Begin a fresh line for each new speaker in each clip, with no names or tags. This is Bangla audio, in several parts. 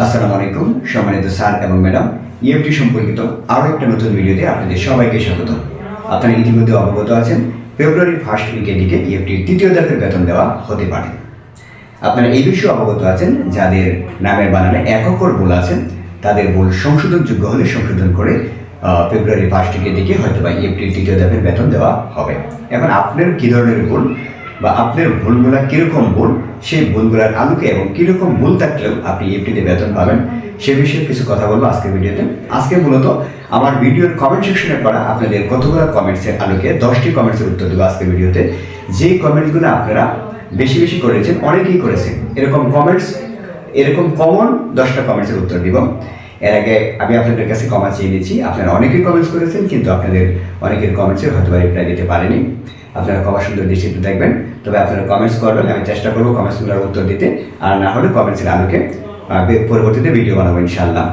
আসসালামু আলাইকুম, সম্মানিত স্যার এবং ম্যাডাম। ইএফটি সম্পর্কিত আরও একটা নতুন ভিডিওতে আপনাদের সবাইকে স্বাগত। আপনারা ইতিমধ্যে অবগত আছেন ফেব্রুয়ারি ফার্স্ট উইকের দিকে ইএফটির তৃতীয় দফের বেতন দেওয়া হতে পারে। আপনারা এই বিষয়ে অবগত আছেন, যাদের নামের বানানে এক অক্ষর ভুল আছেন তাদের ভুল সংশোধনযোগ্য হলে সংশোধন করে ফেব্রুয়ারি ফার্স্ট উইকের দিকে হয়তো বা ইএফটির তৃতীয় দফের বেতন দেওয়া হবে। এখন আপনার কী ধরনের ভুল? বা আপনার ভুলগুলা কীরকম ভুল, সেই ভুলগুলার আলোকে এবং কীরকম ভুল থাকলেও আপনি ইএফটিতে বেতন পাবেন, সে বিষয়ে কিছু কথা বলব আজকের ভিডিওতে। আজকে মূলত আমার ভিডিওর কমেন্ট সেকশনে করা আপনাদের কতগুলো কমেন্টসের আলোকে দশটি কমেন্টসের উত্তর দেবো আজকের ভিডিওতে। যে কমেন্টসগুলো আপনারা বেশি বেশি করেছেন, অনেকেই করেছেন। এরকম কমেন্টস এরকম কমন দশটা কমেন্টসের উত্তর দিব। এর আগে আমি আপনাদের কাছে কমা চেয়ে নিয়েছি। আপনারা অনেকেই কমেন্টস করেছেন, কিন্তু আপনাদের অনেকের কমেন্টসের হয়তো রিপ্লাই দিতে পারেনি। আপনারা কমা সুন্দর দৃষ্টিতে দেখবেন। তবে আপনারা কমেন্টস করবেন, আমি চেষ্টা করব কমেন্টসগুলোর উত্তর দিতে। আর না হলে কমেন্টসের আলোকে পরবর্তীতে ভিডিও বানাবো ইনশাআল্লাহ।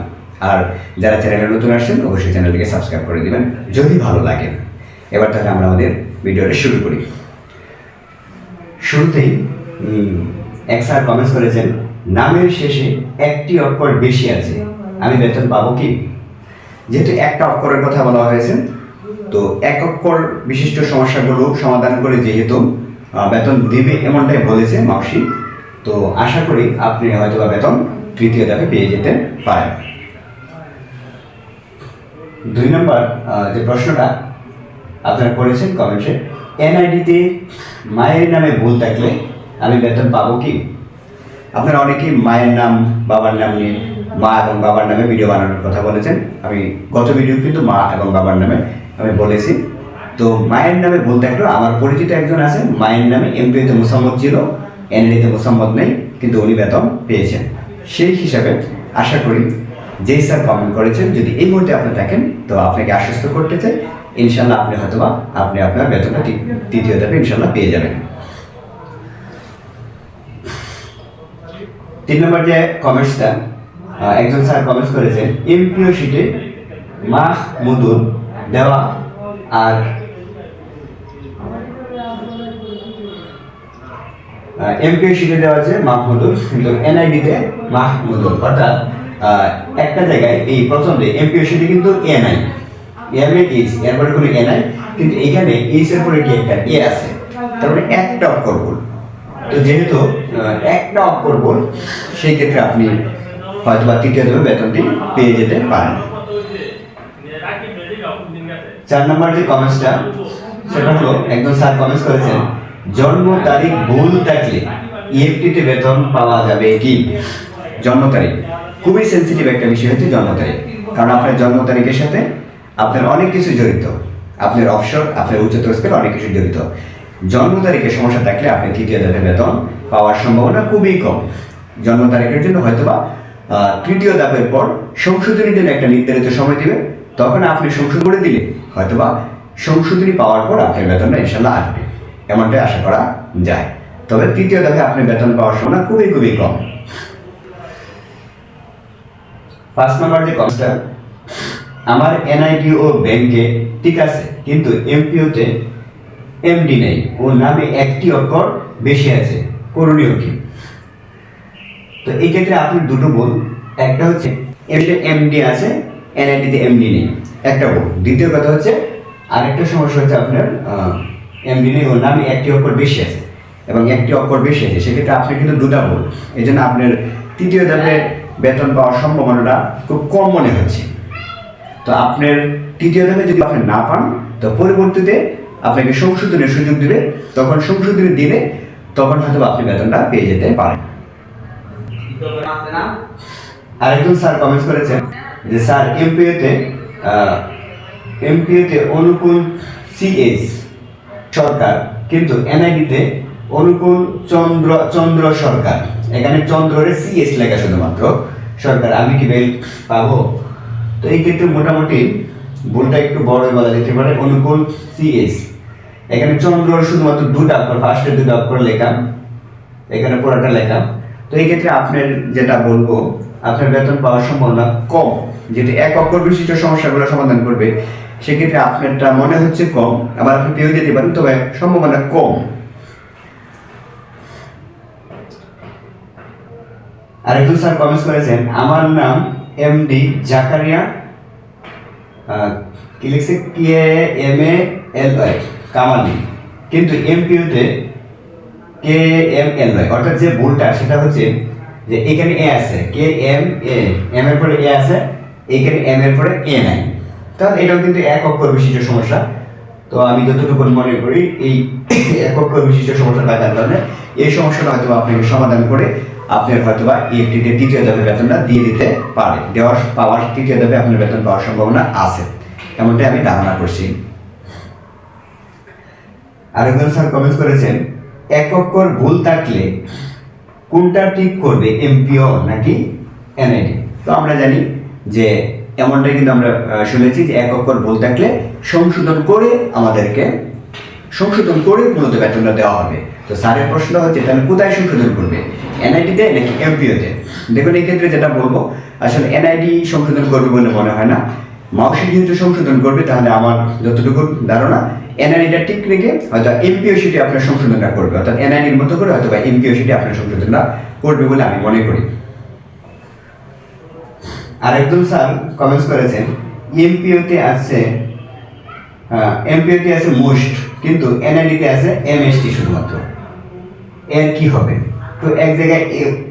আর যারা চ্যানেলে নতুন আসছেন, অবশ্যই চ্যানেলটিকে সাবস্ক্রাইব করে দিবেন, যদি ভালো লাগে। এবার তাহলে আমরা আমাদের ভিডিওটা শুরু করি। শুরুতেই এক স্যার কমেন্টস করেছেন, নামের শেষে একটি অক্ষর বেশি আছে। আমি বেতন পাবো কি? যেহেতু একটা অক্ষরের কথা বলা হয়েছে, তো এক অক্ষর বিশিষ্ট সমস্যাগুলো সমাধান করে যেহেতু বেতন দেবে এমনটাই বলেছে মাউসি। তো আশা করি আপনি হয়তো বা বেতন তৃতীয় ধাপে পেয়ে যেতে পারেন। দুই নম্বর যে প্রশ্নটা আপনারা করেছেন কমেন্টে, এনআইডিতে মায়ের নামে ভুল থাকলে আমি বেতন পাবো কি? আপনারা অনেকেই মায়ের নাম, বাবার নাম নিয়ে মা এবং বাবার নামে ভিডিও বানানোর কথা বলেছেন। আমি গত ভিডিও কিন্তু মা এবং বাবার নামে আমি বলেছি। তো মায়ের নামে বলতে থাকলেও আমার পরিচিত একজন আছেন মায়ের নামে এমপিতে মুসাম্মদ ছিল এনআইডিতে মুসাম্মদ নেই, কিন্তু উনি বেতন পেয়েছেন। সেই হিসাবে আশা করি যেই স্যার কমেন্ট করেছেন, যদি এই মুহূর্তে আপনি থাকেন, তো আপনাকে আশ্বস্ত করতে চাই। ইনশাল্লাহ আপনি হয়তোবা, আপনি আপনার বেতনটা তৃতীয় ধাপে ইনশাল্লাহ পেয়ে যাবেন। তিন নম্বর যে কমেন্টসটা একজন স্যার কমেন্টস করেছেন এমপিও শিটে মাহ মধুর দেওয়া আর এমপিও শিটে দেওয়া আছে মাহমুদুর কিন্তু এনআইডিতে মাহমুদুর অর্থাৎ একটা জায়গায় এই প্রথম যে এমপিও শিটে কিন্তু এনআই এমএ ইস এরপরে কোনো এনআই কিন্তু এখানে ইস এর পরে কি একটা এ আছে। তার মানে একটা অক্ষর ভুল। তো যেহেতু একটা অক্ষর ভুল, সেই ক্ষেত্রে আপনি হয়তো বা তৃতীয় ধাপে বেতনটি পেয়ে যেতে পারেন। চার নম্বর যে কমেন্টসটা সেটা হলো, একজন স্যার কমেন্টস করেছেন, জন্ম তারিখ ভুল থাকলে ইএফটিতে বেতন পাওয়া যাবে কি? জন্ম তারিখ। খুবই সেন্সিটিভ একটা বিষয় হচ্ছে জন্ম তারিখ। কারণ আপনার জন্ম তারিখের সাথে আপনার অনেক কিছু জড়িত। আপনার অবসর, আপনার উচ্চতর স্কেল অনেক কিছু জড়িত। জন্ম তারিখে সমস্যা থাকলে আপনি তৃতীয় ধাপে বেতন পাওয়ার সম্ভাবনা খুবই কম। জন্ম তারিখের জন্য হয়তোবা তৃতীয় ধাপের পর সংশোধনীর জন্য একটা নির্ধারিত সময় দিবে। তখন আপনি সংশোধন করে দিলে হয়তোবা সংশোধনী পাওয়ার পর আপনার বেতনটা ইনশাল্লাহ আসবে। এমনটাই আশা করা যায়। তবে তৃতীয় ধাপে আপনি বেতন পাওয়ার সম্ভাবনা খুবই খুবই কম। পাঁচ নম্বর যে কনসটা আমার এনআইডি ও ব্যাংকে ঠিক আছে, কিন্তু এমপিওতে এমডি নেই। ও নামে একটি অক্ষর বেশি আছে, করণীয় কি? তো এই ক্ষেত্রে আপনি দুটো বল একটা হচ্ছে এমডি এমডি আছে এনআইডিতে এমডি নেই। একটা বল দ্বিতীয় কথা হচ্ছে, আরেকটা সমস্যা হচ্ছে আপনার এমডি নেই নামে একটি অক্ষর বেশি আছে। এবং একটি অক্ষর বেশি আছে, সেক্ষেত্রে আপনি কিন্তু দুটা বল এই জন্য আপনার তৃতীয় ধাপে বেতন পাওয়ার সম্ভাবনাটা খুব কম মনে হচ্ছে। তো আপনার তৃতীয় ধাপে যদি আপনি না পান, তো পরবর্তীতে আপনাকে সংশোধনের সুযোগ দিবে। তখন সংশোধনী দিলে তখন হয়তো আপনি বেতনটা পেয়ে যেতে পারেন। আরেকজন স্যার কমেন্টস করেছেন যে, স্যার এমপিওতে এমপিওতে অনুকূল সিএস সরকার, কিন্তু এনআইডিতে অনুকূল চন্দ্র চন্দ্র সরকার। এখানে চন্দ্রের সিএস লেখা শুধুমাত্র, সরকার, আমি কি বেল পাবো? তো এই ক্ষেত্রে মোটামুটি ভুলটা একটু বড় বলা যেতে পারে, অনুকূল সিএস এখানে চন্দ্র শুধুমাত্র দুটা অক্ষর ফার্স্টে দুটা অক্ষর লেখা, এখানে পুরোটা লেখা। তো এই ক্ষেত্রে আপনার যেটা বলব, আপনার বেতন পাওয়ার সম্ভাবনা কম যেটি এক অক্ষর বিশিষ্ট সমস্যাগুলো সমাধান করবে, সেক্ষেত্রে আপনারটা মনে হচ্ছে কম, আবার আপনি পেয়েও যেতে পারেন, তবে সম্ভাবনা কম। আরেকজন স্যার কমেন্টস করেছেন, আমার নাম এমডি জাকারিয়া কি লিখছে? K M A L Y Kamali. কিন্তু এমপিউতে কে এম এল ওয়াই অর্থাৎ যে ভুলটা, সেটা হচ্ছে যে এখানে এ আছে কে এম এ এম এর পরে এ আছে, এখানে এম এর পরে এ নাই। তাহলে এটাও কিন্তু এক অক্ষর বিশিষ্ট সমস্যা। তো আমি যতটুকু মনে করি, এই এক অক্ষর বিশিষ্ট সমস্যা থাকার কারণে এই সমস্যাটা হয়তো আপনাকে সমাধান করে আপনার হয়তো বা ইএফটিতে তৃতীয় ধাপে বেতনটা দিয়ে দিতে পারে। দেওয়ার, পাওয়ার, তৃতীয় ধাপে আপনার বেতন পাওয়ার সম্ভাবনা আছে। এমনটাই আমি ধারণা করছি। আরেকজন স্যার কমেন্ট করেছেন এক অক্ষর ভুল থাকলে কোনটা ঠিক করবে এমপিও নাকি এনআইডি তো আমরা জানি যে এমনটাই কিন্তু আমরা শুনেছি যে এক অক্ষর ভুল থাকলে সংশোধন করে আমাদেরকে, সংশোধন করে মূলত বেতনটা দেওয়া হবে। তো স্যারের প্রশ্ন হচ্ছে, তাহলে কোথায় সংশোধন করবে? এনআইডিতে নাকি এমপিওতে দেখুন, এই ক্ষেত্রে যেটা বলব, আসলে এনআইডি সংশোধন করবে বলে মনে হয় না। মাউসি যেহেতু সংশোধন করবে, তাহলে আমার যতটুকু ধারণা এনআইডিটা ঠিক রেখে হয়তো এমপিও সিটি আপনার সংশোধনটা করবে। অর্থাৎ এনআইডির মতো করে হয়তো বা এমপিও সিটি আপনার সংশোধনটা করবে বলে আমি মনে করি। আরেকজন স্যার কমেন্টস করেছেন এমপিওতে আছে এমপিওতে আছে মোস্ট কিন্তু এনআইডিতে আছে এমএসটি শুধুমাত্র। এর কি হবে? তো এক জায়গায়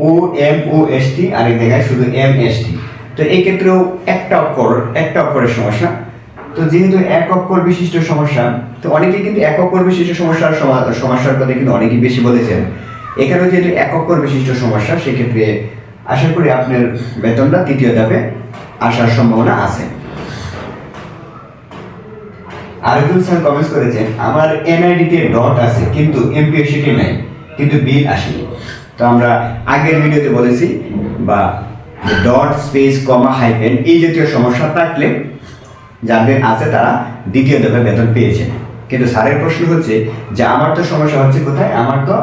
ও এম ও এস টি আর এক জায়গায় শুধু এম এস টি তো এই ক্ষেত্রেও একটা অক্ষর, একটা অক্ষরের সমস্যা। তো যেহেতু এক অক্ষর বিশিষ্ট সমস্যা, তো অনেকেই কিন্তু এক অক্ষর বিশিষ্ট সমস্যার সমস্যার কথা কিন্তু অনেকেই বেশি বলেছেন। এখানেও যেহেতু এক অক্ষর বিশিষ্ট সমস্যা, সেক্ষেত্রে আশা করি আপনার বেতনটা তৃতীয় ধাপে আসার সম্ভাবনা আছে। আরেকজন স্যার কমেন্টস করেছেন, আমার এনআইডিতে ডট আছে, কিন্তু এমপিএসিটি নাই, কিন্তু বিল আসেনি। তো আমরা আগের ভিডিওতে বলেছি, বা ডট স্পেস কমা হাইপেন এই জাতীয় সমস্যা থাকলে যাদের আছে তারা দ্বিতীয় দফে বেতন পেয়েছেন কিন্তু স্যারের প্রশ্ন হচ্ছে যে, আমার তো সমস্যা হচ্ছে কোথায়? আমার তো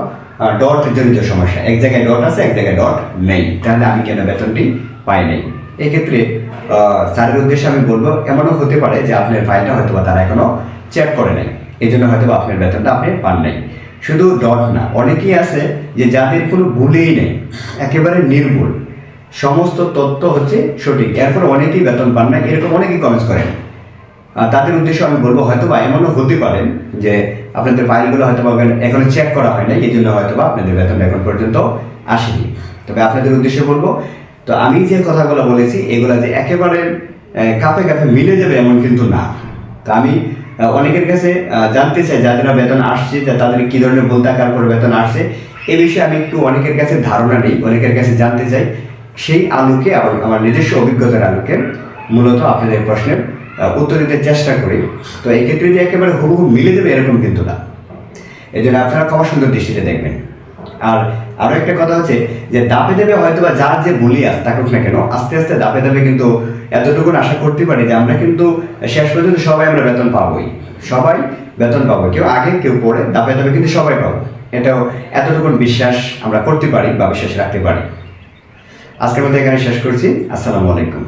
ডট জনিত সমস্যা। এক জায়গায় ডট আছে, এক জায়গায় ডট নেই। তাহলে আমি কেন বেতনটি পাই নাই? এক্ষেত্রে স্যারের উদ্দেশ্যে আমি বলব, এমনও হতে পারে যে আপনার ফাইলটা হয়তো বা তারা এখনও চেক করে নাই। এই জন্য হয়তো আপনার বেতনটা আপনি পান নাই। শুধু ডট না, অনেকেই আছে যে যাদের কোনো ভুলেই নেই, একেবারে নির্ভুল। সমস্ত তথ্য হচ্ছে সঠিক। এরপর অনেকেই বেতন পান না এরকম অনেকেই কমেন্টস করেন। তাদের উদ্দেশ্যে আমি বলব হয়তো বা এমনও হতে পারেন যে আপনাদের ফাইলগুলো হয়তো বা এখনও চেক করা হয় না এই জন্য হয়তো বা আপনাদের বেতন এখন পর্যন্ত আসেনি। তবে আপনাদের উদ্দেশ্যে বলব, তো আমি যে কথাগুলো বলেছি, এগুলো যে একেবারে কাপে কাপে মিলে যাবে এমন কিন্তু না। তো আমি অনেকের কাছে জানতে চাই যাদের বেতন আসছে তাদের কি ধরনের ভুল থাকার পরে বেতন আসছে, এ বিষয়ে আমি একটু অনেকের কাছে ধারণা নেই, অনেকের কাছে জানতে চাই। সেই আলোকে আমার নিজস্ব অভিজ্ঞতার আলোকে, মূলত আপনাদের প্রশ্নের উত্তর দিতে চেষ্টা করি। তো এই ক্ষেত্রে যে একেবারে হুবহু মিলে যাবে এরকম কিন্তু না। এই জন্য আপনারা ক্ষমা সুন্দর দৃষ্টিতে দেখবেন। আর আরও একটা কথা হচ্ছে যে দাপে দেবে হয়তো বা যার যে বলি আস থাকুক না কেন, আস্তে আস্তে দাপে দেবে কিন্তু এতটুকু আশা করতে পারি যে আমরা কিন্তু শেষ পর্যন্ত সবাই আমরা বেতন পাবোই। সবাই বেতন পাবো। কেউ আগে, কেউ পরে, দাপে দাপে কিন্তু সবাই পাবো। এটাও এতটুকু বিশ্বাস আমরা করতে পারি বা বিশ্বাস রাখতে পারি। আজকের মধ্যে এখানে শেষ করছি। আসসালামু আলাইকুম।